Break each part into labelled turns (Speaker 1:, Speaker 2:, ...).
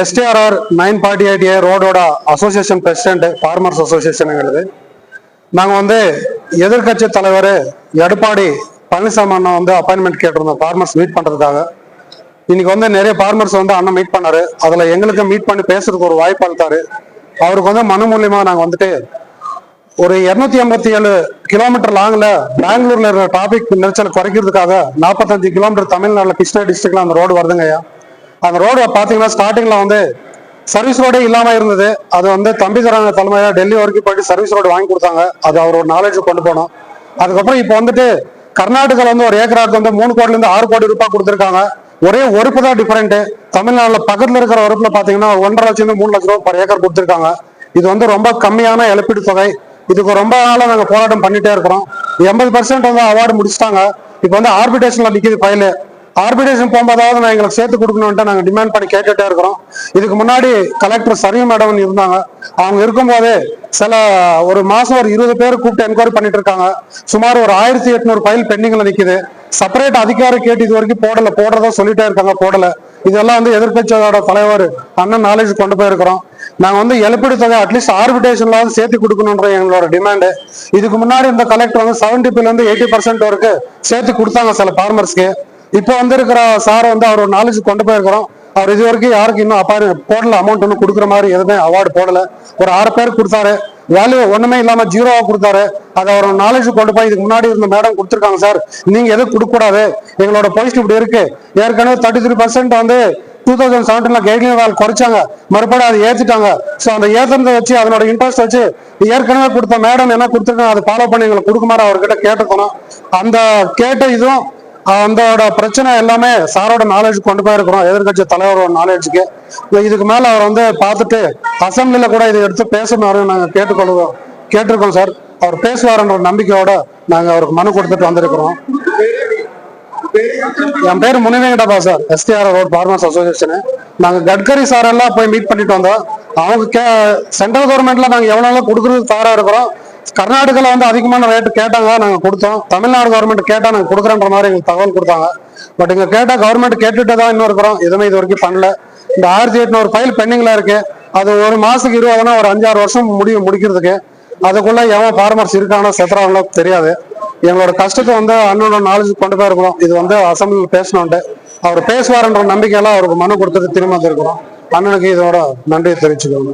Speaker 1: STRR nine forty eight A ரோடோட association president farmers அசோசியேஷனுங்கிறது நாங்கள் வந்து எதிர்கட்சி தலைவர் எடப்பாடி பழனிசாமி அண்ணன் வந்து அப்பாயின்மெண்ட் கேட்டிருந்தோம் ஃபார்மர்ஸ் மீட் பண்ணுறதுக்காக இன்னைக்கு வந்து நிறைய ஃபார்மர்ஸ் வந்து அண்ணன் மீட் பண்ணார். அதில் எங்களுக்கு மீட் பண்ணி பேசுறதுக்கு ஒரு வாய்ப்பு அளித்தார். அவருக்கு வந்து மனு மூலியமாக நாங்கள் வந்துட்டு ஒரு இரநூத்தி ஐம்பத்தி ஏழு கிலோமீட்டர் லாங்கில் பெங்களூரில் இருக்கிற டிராஃபிக் நெரிச்சல் குறைக்கிறதுக்காக நாற்பத்தஞ்சு கிலோமீட்டர் தமிழ்நாட்டில் கிருஷ்ணா டிஸ்ட்ரிக்டில் அந்த ரோடு வருதுங்க ஐயா. அந்த ரோடு பார்த்தீங்கன்னா ஸ்டார்டிங்கில் வந்து சர்வீஸ் ரோடே இல்லாமல் இருந்தது. அது வந்து தம்பி தராங்க தலைமையில டெல்லி வரைக்கும் போயிட்டு சர்வீஸ் ரோடு வாங்கி கொடுத்தாங்க. அது அவர் ஒரு நாலேஜ் கொண்டு போனோம். அதுக்கப்புறம் இப்போ வந்துட்டு கர்நாடகாவில் வந்து ஒரு ஏக்கராக்கு வந்து மூணு கோடிலேருந்து ஆறு கோடி ரூபாய் கொடுத்துருக்காங்க. ஒரே ஒருப்பு தான் டிஃபரெண்ட் தமிழ்நாட்டில் பக்கத்தில் இருக்கிற ஒருப்புல பார்த்தீங்கன்னா ஒன்றரை லட்சம் மூணு லட்சம் ரூபாய் பர் ஏக்கர் கொடுத்துருக்காங்க. இது வந்து ரொம்ப கம்மியான இழப்பீடு தொகை. இதுக்கு ரொம்ப நாளாக நாங்கள் போராட்டம் பண்ணிட்டே இருக்கிறோம். எண்பது பர்சன்ட் வந்து அவார்டு முடிச்சிட்டாங்க. இப்போ வந்து ஆர்பிடேஷனில் நிற்கிது ஃபைலு ஆர்பிடேஷன் போகும்போதாவது நான் எங்களுக்கு சேர்த்து கொடுக்கணும்ட்டு நாங்கள் டிமாண்ட் பண்ணி கேட்டுகிட்டே இருக்கிறோம். இதுக்கு முன்னாடி கலெக்டர் சரி மேடம் இருந்தாங்க. அவங்க இருக்கும்போதே சில ஒரு மாசம் ஒரு இருபது பேர் கூப்பிட்டு என்கொயரி பண்ணிட்டு இருக்காங்க. சுமார் ஒரு ஆயிரத்தி எட்நூறு ஃபைல் பெண்டிங்ல நிக்குது. செப்பரேட் அதிகாரி கேட்டு இது வரைக்கும் போடல. போடுறதா சொல்லிட்டே இருக்காங்க. போடல. இதெல்லாம் வந்து எதிர்கட்சியோட தலைவர் அண்ணன் நாலேஜ் கொண்டு போயிருக்கிறோம். நாங்க வந்து இழப்பீடு தொகை அட்லீஸ்ட் ஆர்பிடேஷன்லாவது சேர்த்து கொடுக்கணுன்ற எங்களோட டிமாண்டு இதுக்கு முன்னாடி இந்த கலெக்டர் வந்து செவன்டி இருந்து எயிட்டி பர்சன்ட் வரைக்கும் சேர்த்து கொடுத்தாங்க சில ஃபார்மர்ஸ்க்கு இப்போ வந்திருக்கிற சாரை வந்து அவர் நாலேஜ் கொண்டு போயிருக்கிறோம். அவர் இது வரைக்கும் யாருக்கு இன்னும் அப்பாரு போடல அமௌண்ட் ஒன்றும் கொடுக்குற மாதிரி எதுவுமே அவார்டு போடல. ஒரு ஆறு பேர் கொடுத்தாரு. வேல்யூ ஒண்ணுமே இல்லாம ஜீரோவா கொடுத்தாரு. அதை அவரோட நாலேஜ் கொண்டு போய் இதுக்கு முன்னாடி இருந்த மேடம் கொடுத்துருக்காங்க சார். நீங்க எதுவும் கொடுக்க கூடாது எங்களோட பொசிஷன் இப்படி இருக்கு. ஏற்கனவே தேர்ட்டி த்ரீ பர்சன்ட் வந்து டூ தௌசண்ட் செவன்டீன்ல கைட்லைன் வேலை குறைச்சாங்க. மறுபடியும் அதை ஏத்திட்டாங்க. ஸோ அந்த ஏத்துறதை வச்சு அதனோட இன்ட்ரெஸ்ட் வச்சு ஏற்கனவே கொடுத்த மேடம் என்ன கொடுத்துருக்காங்க அதை ஃபாலோ பண்ணி எங்களுக்கு கொடுக்குமாறு அவர்கிட்ட கேட்டுக்கணும். அந்த கேட்ட இதுவும் அந்தோட பிரச்சனை எல்லாமே சாரோட நாலேஜ் கொண்டு போயிருக்கிறோம். எதிர்கட்சி தலைவரோட நாலேஜுக்கு இதுக்கு மேல அவர் வந்து பார்த்துட்டு அசம்பிளில கூட இதை எடுத்து பேசணும்னு நாங்க கேட்டுக்கொள்வோம் கேட்டிருக்கோம் சார். அவர் பேசுவாருன்ற நம்பிக்கையோட நாங்க அவருக்கு மனு கொடுத்துட்டு வந்திருக்கிறோம். என் பேர் Munivenkatappa sir. STR road farmers association நாங்கள் கட்கரி சார் எல்லாம் போய் மீட் பண்ணிட்டு வந்தோம். அவங்க கே சென்ட்ரல் கவர்மெண்ட்ல நாங்கள் எவ்வளோ கொடுக்குறது தாராக இருக்கிறோம். கர்நாடகாவில் வந்து அதிகமான ரேட்டு கேட்டாங்க நாங்கள் கொடுத்தோம். தமிழ்நாடு கவர்மெண்ட் கேட்டால் நாங்கள் கொடுக்குறோன்ற மாதிரி எங்களுக்கு தகவல் கொடுத்தாங்க. பட் இங்கே கேட்டால் கவர்மெண்ட் கேட்டுட்டு தான் இன்னும் இருக்கிறோம் எதுவுமே இது வரைக்கும் பண்ணல. இந்த ஆயிரத்தி எட்நூறு ஃபைல் பெண்டிங்கில் இருக்கு. அது ஒரு மாதத்துக்கு இருபதுனா ஒரு அஞ்சாறு வருஷம் முடிவு முடிக்கிறதுக்கு. அதுக்குள்ள எவன் ஃபார்மர்ஸ் இருக்கானோ செத்துறாங்களோ தெரியாது. எங்களோட கஷ்டத்தை வந்து அண்ணனோட நாலேஜ் கொண்டு போய் இருக்கிறோம் இது வந்து அசம்பிளியில் பேசணுன்ட்டு அவர் பேசுவாருன்ற நம்பிக்கையெல்லாம் அவருக்கு மனு கொடுத்துட்டு திரும்ப வந்திருக்கிறோம். அண்ணனுக்கு இதோட நன்றியை தெரிவிச்சுக்கோங்க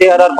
Speaker 2: எஸ்டிஆர்ஆர்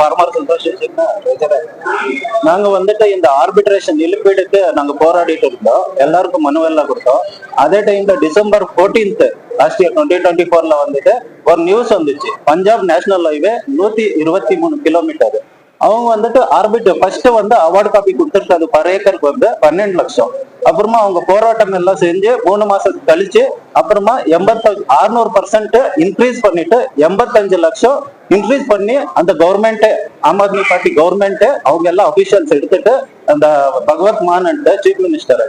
Speaker 2: நாங்க வந்துட்டு இந்த ஆர்பிட்ரேஷன் இழப்பீடுக்கு நாங்க போராடிட்டு இருந்தோம். எல்லாருக்கும் மனுவெல்லாம் கொடுத்தோம். அதே டைம்ல December 14th last year twenty twenty ஃபோர்ல வந்துட்டு ஒரு நியூஸ் வந்துச்சு. பஞ்சாப் நேஷனல் ஹைவே நூத்தி இருபத்தி மூணு கிலோமீட்டர் அவங்க வந்துட்டு ஆர்பிட் ஃபர்ஸ்ட் வந்து அவார்டு காப்பி கொடுத்துருக்காது பர் ஏக்கருக்கு வந்து பன்னெண்டு லட்சம். அப்புறமா அவங்க போராட்டம் எல்லாம் செஞ்சு மூணு மாசத்துக்கு கழிச்சு அப்புறமா எண்பத்தஞ்சு அறுநூறு பர்சன்ட் இன்க்ரீஸ் பண்ணிட்டு எண்பத்தஞ்சு லட்சம் இன்க்ரீஸ் பண்ணி அந்த government Aam Aadmi party government அவங்க எல்லாம் அபிஷியல்ஸ் எடுத்துட்டு அந்த பகவத் மான் சீஃப் மினிஸ்டர்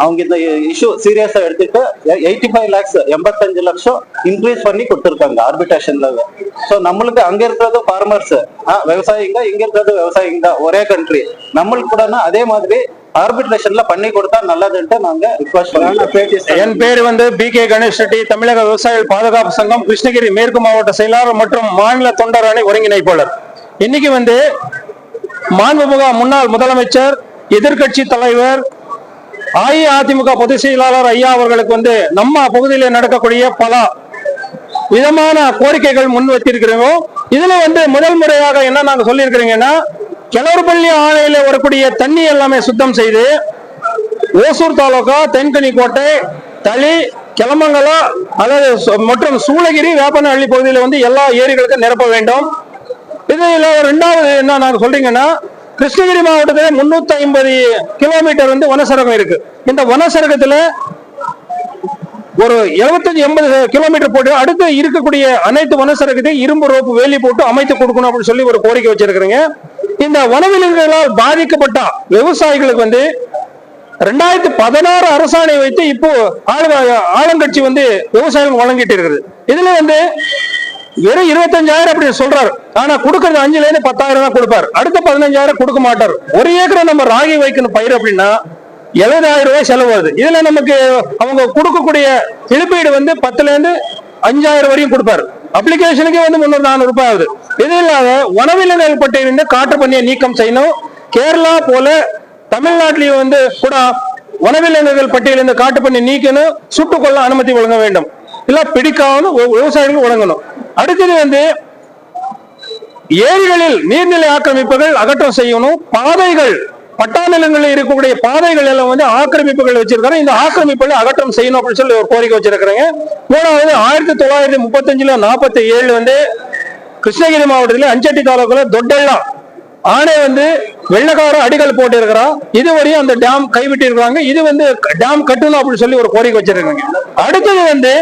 Speaker 2: அவங்க இந்த இஷ்யூ சீரியஸா எடுத்துட்டு எயிட்டி ஃபைவ் லேக்ஸ் எண்பத்தஞ்சு லட்சம் இன்க்ரீஸ் பண்ணி கொடுத்துருக்காங்க ஆர்பிட்ரேஷன்ல ஸோ நம்மளுக்கு அங்க இருக்கிறது ஃபார்மர்ஸ் விவசாயிங்க இங்க இருக்கிறது விவசாயிங்க ஒரே கண்ட்ரி நம்மளுக்கு கூட அதே மாதிரி ஆர்பிட்ரேஷன்ல பண்ணி கொடுத்தா நல்லதுன்ட்டு நாங்க ரிக்வஸ்ட்
Speaker 3: என் பேர் வந்து பி கே கணேஷ் ரெட்டி தமிழக விவசாயிகள் பாதுகாப்பு சங்கம் கிருஷ்ணகிரி மேற்கு மாவட்ட செயலாளர் மற்றும் மாநில தொண்டர் அணி ஒருங்கிணைப்பாளர். இன்னைக்கு வந்து மாண்புமிகு முன்னாள் முதலமைச்சர் எதிர்க்கட்சி தலைவர் அஇஅதிமுக பொதுச் செயலாளர் ஐயா அவர்களுக்கு வந்து நம்ம பகுதியில் நடக்கக்கூடிய பல விதமான கோரிக்கைகள் முன் வச்சிருக்கிறோம் இதுல வந்து முதல் முறையாக என்ன நாங்க சொல்லியிருக்கிறீங்கன்னா கிளறுபள்ளி ஆணையில வரக்கூடிய தண்ணி எல்லாமே சுத்தம் செய்து ஓசூர் தாலுகா தென்கனி கோட்டை தளி கிளமங்கலம் அதாவது சு- மற்றும் சூளகிரி வேப்பனஹள்ளி பகுதியில் வந்து எல்லா ஏரிகளுக்கும் நிரப்ப வேண்டும். இதில் ரெண்டாவது என்ன நான் சொல்றீங்கன்னா கிருஷ்ணகிரி மாவட்டத்தில் முன்னூத்தி ஐம்பது கிலோமீட்டர் வந்து வனசரகம் இருக்கு. இந்த வனசரகத்துல ஒரு 75 எண்பது கிலோமீட்டர் போட்டு அடுத்து இருக்கக்கூடிய அனைத்து வனசரகத்தையும் இரும்பு ரோப்பு வேலி போட்டு அமைத்து கொடுக்கணும் அப்படின்னு சொல்லி ஒரு கோரிக்கை வச்சிருக்கிறேங்க. இந்த வனவிலங்குகளால் பாதிக்கப்பட்ட விவசாயிகளுக்கு வந்து ரெண்டாயிரத்தி பதினாறு அரசாணை வைத்து இப்போ ஆளுங்கட்சி வந்து விவசாயிகள் வழங்கிட்டு இருக்குது. இதுல வந்து வெறும் இருபத்தஞ்சாயிரம் அப்படி சொல்றாரு. ஆனா கொடுக்கறது அஞ்சுல இருந்து பத்தாயிரம் தான் கொடுப்பாரு. அடுத்த பதினஞ்சாயிரம் கொடுக்க மாட்டார். ஒரு ஏக்கரை நம்ம ராகி வைக்கணும் பயிர் அப்படின்னா எழுபதாயிரம் ரூபாய் செலவு வருது இதுல நமக்கு அவங்க கொடுக்கக்கூடிய இழப்பீடு வந்து பத்துல இருந்து அஞ்சாயிரம் வரையும் கொடுப்பாரு. அப்ளிகேஷனுக்கே வந்து முன்னூறு நானூறு ரூபாய் ஆகுது. இது இல்லாத உணவிலங்கள் பட்டியலிருந்து காட்டு பண்ணியை நீக்கம் செய்யணும். கேரளா போல தமிழ்நாட்டிலையும் வந்து கூட வனவிலங்குகள் பட்டியலிருந்து காட்டு பண்ணி நீக்கணும். சுட்டுக்கொள்ள அனுமதி வழங்க வேண்டும். இல்ல பிடிக்காம விவசாயிகள் வழங்கணும். அடுத்தது வந்து ஏரிகளில் நீர்நிலை ஆக்கிரமிப்புகள் அகற்றம் செய்யணும். பாதைகள் பட்டா நிலங்களில் இருக்கக்கூடிய பாதைகள் எல்லாம் வந்து ஆக்கிரமிப்புகள் வச்சிருக்காங்க. இந்த ஆக்கிரமிப்புகளை அகற்றம் செய்யணும் அப்படின்னு சொல்லி ஒரு கோரிக்கை வச்சிருக்கிறாங்க. மூணாவது ஆயிரத்தி தொள்ளாயிரத்தி முப்பத்தஞ்சுல நாற்பத்தி ஏழு வந்து கிருஷ்ணகிரி மாவட்டத்தில் அஞ்சட்டி தாலுக்குல தொட்டெல்லாம் ஆணை வந்து வெள்ளக்கார அடிகள் போட்டு இருக்கிறான் இதுவரையும் அந்த டேம் கைவிட்டு இருக்காங்க இது வந்து டேம் கட்டணும் அப்படின்னு சொல்லி ஒரு கோரிக்கை வச்சிருக்காங்க. அடுத்தது வந்து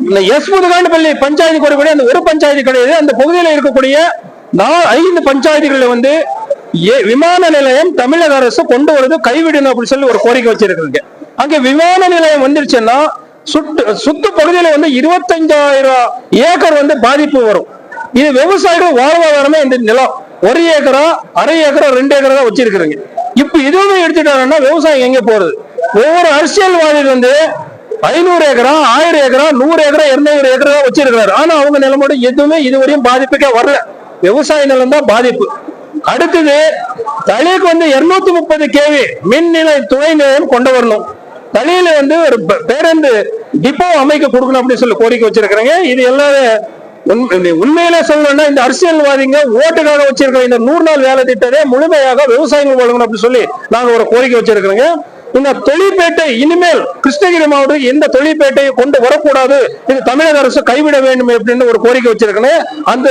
Speaker 3: இந்த எஸ் முதுகாண்டுப்பள்ளி பஞ்சாயத்து கூடக்கூடிய அந்த ஒரு பஞ்சாயத்து கிடையாது. அந்த பகுதியில் இருக்கக்கூடிய நான் ஐந்து பஞ்சாயத்துகளில் வந்து ஏ- விமான நிலையம் தமிழக அரசு கொண்டு வரது கைவிடணும் அப்படின்னு சொல்லி ஒரு கோரிக்கை வச்சிருக்காங்க. அங்க விமான நிலையம் வந்துருச்சுன்னா சுட்டு சுத்து பகுதியில வந்து இருபத்தஞ்சாயிரம் ஏக்கர் வந்து பாதிப்பு வரும். இது விவசாயிகள் வாழ்வாதாரமே இந்த நிலம். ஒரு ஏக்கரா அரை ஏக்கரா ரெண்டு ஏக்கரா தான் வச்சிருக்கிறீங்க. இப்ப இதுவுமே எடுத்துட்டாங்கன்னா விவசாயம் எங்க போறது? ஒவ்வொரு அரசியல்வாதி வந்து ஐநூறு ஏக்கரா ஆயிரம் ஏக்கரா நூறு ஏக்கரா இருநூறு ஏக்கரா வச்சிருக்கிறாரு. ஆனா அவங்க நிலமோட எதுவுமே இதுவரையும் பாதிப்புக்கே வரல. விவசாய நிலம் தான் பாதிப்பு. அடுத்தது தலைக்கு வந்து இருநூத்தி முப்பது கேவி மின் நிலை துணை நிலையம் கொண்டு வரணும். தலையில வந்து ஒரு பேருந்து டிப்போ அமைக்க கொடுக்கணும் அப்படின்னு சொல்லி கோரிக்கை வச்சிருக்கிறாங்க. இது எல்லாரும் உண்மையில சொல்லணும்னா இந்த அரசியல்வாதிங்க ஓட்டுக்காக வச்சிருக்கிற இந்த நூறு நாள் வேலை திட்டத்தை முழுமையாக விவசாயிகள் வழங்கணும் அப்படின்னு சொல்லி நாங்க ஒரு கோரிக்கை வச்சிருக்கிறோங்க. இந்த தொழிற்பேட்டை இனிமேல் கிருஷ்ணகிரி மாவட்டம் எந்த தொழிற்பேட்டையை கொண்டு வரக்கூடாது. இது தமிழக அரசு கைவிட வேண்டும் அப்படின்னு ஒரு கோரிக்கை வச்சிருக்கேன் அந்த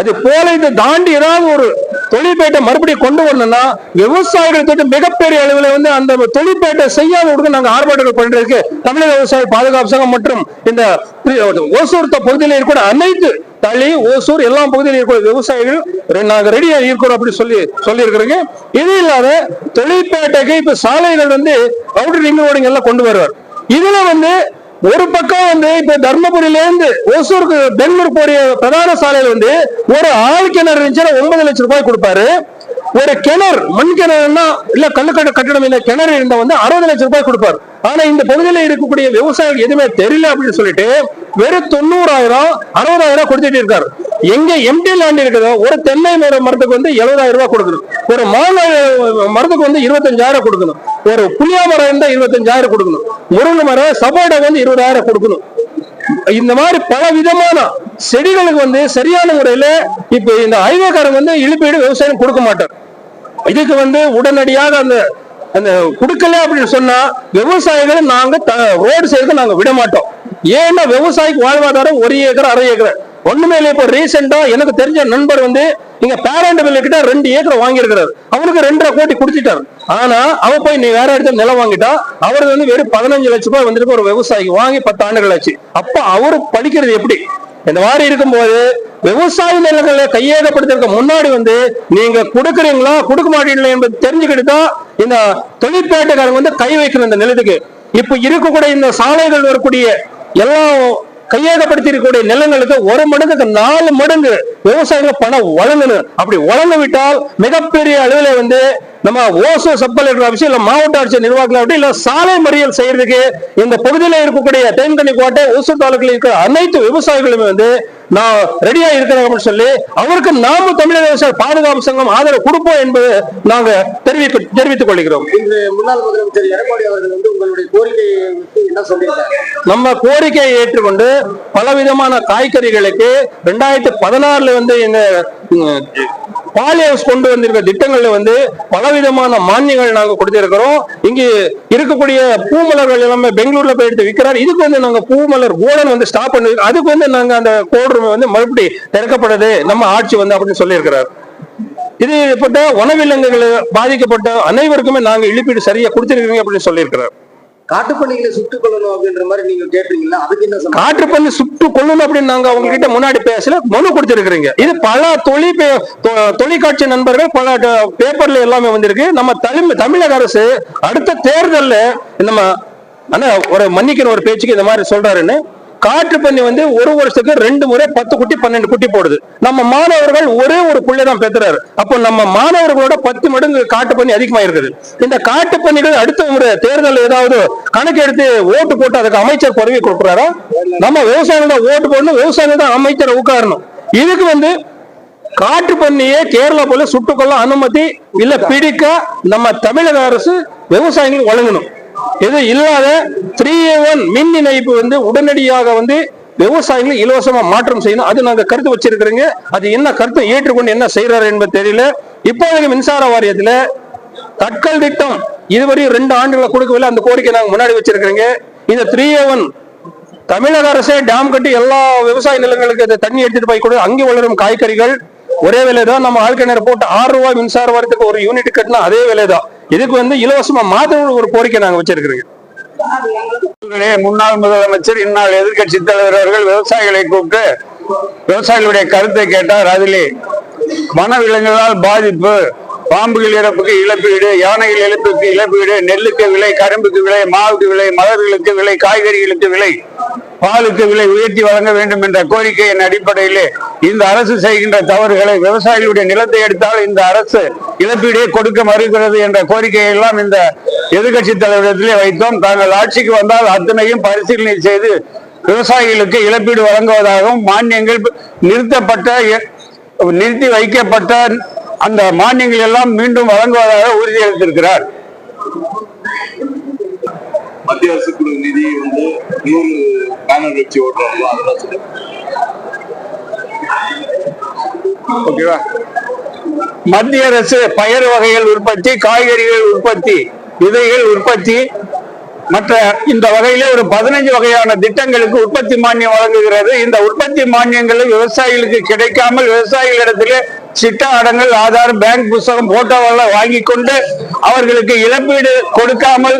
Speaker 3: அது போல இதை தாண்டி ஏதாவது ஒரு தொழிற்பேட்டை மறுபடியும் கொண்டு வரணும்னா விவசாயிகள் தொட்டு மிகப்பெரிய அளவில் வந்து அந்த தொழிற்பேட்டை செய்யாத விடுங்க நாங்கள் ஆர்ப்பாட்டங்கள் பண்றதுக்கு தமிழக விவசாய பாதுகாப்பு சங்கம் மற்றும் இந்த ஓசூர் த- பகுதியில் இருக்கிற அனைத்து தளி ஓசூர் எல்லா பகுதியில் இருக்கிற விவசாயிகள் நாங்கள் நாங்க இருக்கிறோம் அப்படி சொல்லி சொல்லியிருக்கிறோங்க. இது இல்லாத தொழிற்பேட்டைக்கு இப்போ சாலைகள் வந்து அவுட்டர் ரிங் ரோடுங்க எல்லாம் கொண்டு வருவார். இதுல வந்து ஒரு பக்கம் வந்து இப்ப தர்மபுரியில இருந்து ஓசூருக்கு பெங்களூர் போற பிரதான சாலையில வந்து ஒரு ஆள் கிணறு இருந்துச்சுன்னா ஒன்பது லட்சம் ரூபாய் கொடுப்பாரு. ஒரு கிணறு மண் கிணறுனா இல்ல கல்லுக்கட்டு கட்டடம் இல்ல கிணறு இருந்தா வந்து அறுபது லட்சம் ரூபாய் கொடுப்பாரு. ஆனா இந்த பகுதியில இருக்கக்கூடிய விவசாயிகள் எதுவுமே தெரியல அப்படின்னு சொல்லிட்டு வெறும் தொண்ணூறாயிரம் அறுபதாயிரம் கொடுத்துட்டு இருக்காரு. எங்க எம்டி லேண்ட் இருக்குதோ ஒரு தென்னை மர மரத்துக்கு வந்து எழுபதாயிரம் ரூபாய் கொடுக்கணும். ஒரு மாங்காய் மரத்துக்கு வந்து இருபத்தஞ்சாயிரம் கொடுக்கணும். ஒரு புளியா மரம் இருந்தா இருபத்தஞ்சாயிரம் கொடுக்கணும். முருங்கை மரம் சப்போட்டா வந்து இருபதாயிரம் கொடுக்கணும். இந்த மாதிரி பல விதமான செடிகளுக்கு வந்து சரியான முறையில இப்ப இந்த ஹைவேக்காரங்க வந்து இழுப்பீடு விவசாயம் கொடுக்க மாட்டார். இதுக்கு வந்து உடனடியாக அந்த அந்த கொடுக்கல அப்படின்னு சொன்னா விவசாயிகளை நாங்க ரோடு செய்யறதுக்கு நாங்க விட மாட்டோம். ஏன்னா விவசாயிக்கு வாழ்வாதாரம் ஒரு ஏக்கர் அரை ஏக்கர். ஒண்ணுமே இல்லை இப்போ ரீசெண்டா எனக்கு தெரிஞ்ச நண்பர் வந்து நீங்க பேரண்ட் பில்லு கிட்ட ரெண்டு ஏக்கர் வாங்கியிருக்கிறாரு. அவனுக்கு ரெண்டரை கோடி கொடுத்துட்டாரு. ஆனா அவ போய் நீ வேற இடத்துல நிலம் வாங்கிட்டா அவருக்கு வந்து வெறும் பதினஞ்சு லட்சம் ரூபாய் வந்துருக்கு ஒரு விவசாயிக்கு வாங்கி பத்து ஆண்டுகள் ஆச்சு. அப்ப அவரு படிக்கிறது எப்படி? இந்த மாதிரி இருக்கும்போது விவசாய நிலங்களை கையகப்படுத்துறதுக்கு முன்னாடி வந்து நீங்க கொடுக்குறீங்களா கொடுக்க மாட்டீங்களா என்பது தெரிஞ்சுக்கிட்டு தான் இந்த தொழிற்பேட்டைக்காரங்க வந்து கை வைக்கணும் இந்த நிலத்துக்கு. இப்ப இருக்கக்கூடிய இந்த சாலைகள் வரக்கூடிய எல்லாம் கையகப்படுத்தி இருக்கக்கூடிய நிலங்களுக்கு ஒரு மடங்குக்கு நாலு மடங்கு விவசாயிகள் பணம் வழங்கணும். அப்படி வழங்க விட்டால் மிகப்பெரிய அளவில் வந்து நம்ம ஓசோ சப் கலெக்டர் ஆஃபீஸ் இல்ல மாவட்ட ஆட்சியர் நிர்வாகம் ஆகட்டும், இல்ல சாலை மறியல் செய்யறதுக்கு இந்த பகுதியில் இருக்கக்கூடிய தேன்கனி கோட்டை ஓசூர் தாலுக்கில் இருக்கிற அனைத்து விவசாயிகளுமே வந்து நான் ரெடியா இருக்கிறேன் அப்படின்னு சொல்லி அவருக்கு நாம தமிழக விவசாய பாதுகாப்பு சங்கம் ஆதரவு கொடுப்போம் என்பது நாங்க தெரிவிக்க தெரிவித்துக் கொள்கிறோம்.
Speaker 4: முன்னாள் முதலமைச்சர் எடப்பாடி அவர்கள் வந்து உங்களுடைய கோரிக்கையை என்ன சொல்லியிருக்காங்க
Speaker 3: நம்ம கோரிக்கையை ஏற்றுக்கொண்டு பலவிதமான காய்கறிகளுக்கு ரெண்டாயிரத்தி பதினாறுல வந்து இந்த பாலி ஹவுஸ் கொண்டு வந்திருக்க திட்டங்கள்ல வந்து பலவிதமான மானியங்கள் நாங்க கொடுத்திருக்கிறோம். இங்கு இருக்கக்கூடிய பூமலர்கள் எல்லாமே பெங்களூர்ல போய் எடுத்து விற்கிறார் இதுக்கு வந்து நாங்க பூமலர் கோடன் வந்து ஸ்டாப் பண்ணி அதுக்கு வந்து நாங்க அந்த கோடு வந்து மறுபடி திறக்கப்படுது நம்ம ஆட்சி வந்து அப்படின்னு சொல்லியிருக்கிறார். இது பட்ட வனவிலங்குகள் பாதிக்கப்பட்ட அனைவருக்குமே நாங்க இழப்பீடு சரியா கொடுத்திருக்கீங்க அப்படின்னு சொல்லியிருக்கிறார்.
Speaker 4: காட்டுப்பண்ணிகளை சுட்டுக் கொள்ளணும் அப்படின்ற மாதிரி நீங்க கேட்டீங்களா அதுக்கு என்ன சொன்னாங்க
Speaker 3: சுட்டு கொள்ளணும் அப்படின்னு நாங்க அவங்க கிட்ட முன்னாடி பேசல மனு கொடுத்திருக்கிறீங்க. இது பல தொழில் தொ- தொலைக்காட்சி நண்பர்கள் பல பேப்பர்ல எல்லாமே வந்திருக்கு. நம்ம தமிழ் தமிழக அரசு அடுத்த தேர்தல்ல நம்ம ஆனா ஒரு மன்னிக்கிற ஒரு பேச்சுக்கு இந்த மாதிரி சொல்றாருன்னு காட்டு பண்ணி வந்து ஒரு வருஷத்துக்கு ரெண்டு முறை பத்து குட்டி பன்னெண்டு குட்டி போடுது. நம்ம மாணவர்கள் ஒரே ஒரு புள்ளை தான் பெற்றுறாரு அப்போ நம்ம மாணவர்களோட பத்து மடங்கு காட்டு பண்ணி அதிகமா இருக்குது இந்த காட்டு பண்ணிகள் அடுத்த முறை தேர்தல் ஏதாவது கணக்கு எடுத்து ஓட்டு போட்டு அதுக்கு அமைச்சர் பதவி கொடுக்குறாரா? நம்ம விவசாயிகள் தான் ஓட்டு போடணும். விவசாயிகள் தான் அமைச்சரை உட்காரணும். இதுக்கு வந்து காட்டு பண்ணியே கேரளா போல சுட்டுக்கொள்ள அனுமதி இல்ல பிடிக்க நம்ம தமிழக அரசு விவசாயிகளுக்கு வழங்கணும். இது இல்லாத த்ரீ ஒன் மின் இணைப்பு வந்து உடனடியாக வந்து விவசாயிகளும் இலவசமா மாற்றம் செய்யணும். அது நாங்க கருத்து வச்சிருக்கிறோங்க. அது என்ன கருத்தை ஏற்றுக்கொண்டு என்ன செய்யறாரு என்பது தெரியல. இப்போதைக்கு மின்சார வாரியத்துல தட்கல் திட்டம் இதுவரை ரெண்டு ஆண்டுகளை கொடுக்கவில்லை. அந்த கோரிக்கை நாங்க முன்னாடி வச்சிருக்கிறோங்க. இந்த த்ரீ ஒன் தமிழக அரசே டேம் கட்டி எல்லா விவசாய நிலங்களுக்கு இந்த தண்ணி எடுத்துட்டு போய் கொடு. அங்கே வளரும் காய்கறிகள் ஒரே விலை தான் நம்ம ஆழ்கிணறு போட்டு ஆறு ரூபாய் மின்சார வாரத்துக்கு ஒரு யூனிட் கட்டினா அதே விலை தான் இதுக்கு வந்து இலவசமா மாத்திரம் ஒரு கோரிக்கை நாங்க வச்சிருக்கிறோங்க.
Speaker 5: முன்னாள் முதலமைச்சர் இந்நாள் எதிர்க்கட்சி தலைவர் அவர்கள் விவசாயிகளை கூப்பிட்டு விவசாயிகளுடைய கருத்தை கேட்டார். அதிலே வனவிலங்குகளால் பாதிப்பு பாம்புகள் இறப்புக்கு இழப்பீடு யானைகள் இழப்புக்கு இழப்பீடு நெல்லுக்கு விலை கரும்புக்கு விலை மாவுக்கு விலை மலர்களுக்கு விலை காய்கறிகளுக்கு விலை பாலுக்கு விலை உயர்த்தி வழங்க வேண்டும் என்ற கோரிக்கையின் அடிப்படையிலே இந்த அரசு செய்கின்ற தவறுகளை விவசாயிகளுடைய நிலத்தை எடுத்தால் இந்த அரசு இழப்பீடே கொடுக்க மறுக்கிறது என்ற கோரிக்கையை எல்லாம் இந்த எதிர்கட்சி தலைவரிடத்திலே வைத்தோம். தாங்கள் ஆட்சிக்கு வந்தால் அத்தனையும் பரிசீலனை செய்து விவசாயிகளுக்கு இழப்பீடு வழங்குவதாகவும் மானியங்கள் நிறுத்தப்பட்ட நிறுத்தி வைக்கப்பட்ட அந்த மானியங்கள் எல்லாம் மீண்டும் வழங்குவதாக உறுதியளித்திருக்கிறார்
Speaker 6: மத்திய அரசு நிதி வந்து நூறு பேனர் வச்சு ஓட்டுறாங்களோ? அதெல்லாம்
Speaker 5: ஓகேவா மத்திய அரசு பயிர் வகைகள் உற்பத்தி காய்கறிகள் உற்பத்தி விதைகள் உற்பத்தி. மற்ற இந்த வகையில ஒரு பதினைஞ்சு வகையான திட்டங்களுக்கு உற்பத்தி மானியம் வழங்குகிறது. இந்த உற்பத்தி மானியங்கள் விவசாயிகளுக்கு கிடைக்காமல் விவசாயிகளிடத்திலே சிட்டா அடங்கல் ஆதார் பேங்க் புத்தகம் போட்டோவெல்லாம் வாங்கி கொண்டு அவர்களுக்கு இழப்பீடு கொடுக்காமல்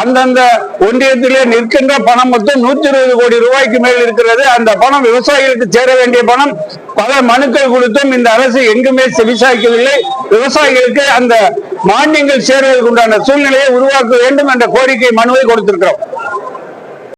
Speaker 5: அந்தந்த ஒன்றியத்திலே நிற்கின்ற பணம் மொத்தம் நூத்தி இருபது கோடி ரூபாய்க்கு மேல் இருக்கிறது. அந்த பணம் விவசாயிகளுக்கு சேர வேண்டிய பணம் பல மனுக்கள் கொடுத்தும் இந்த அரசு எங்குமே செவிசாய்க்கவில்லை. விவசாயிகளுக்கு அந்த மானியங்கள் சேர்வதற்கு உண்டான சூழ்நிலையை உருவாக்க வேண்டும் என்ற கோரிக்கை மனுவை கொடுத்திருக்கிறோம்.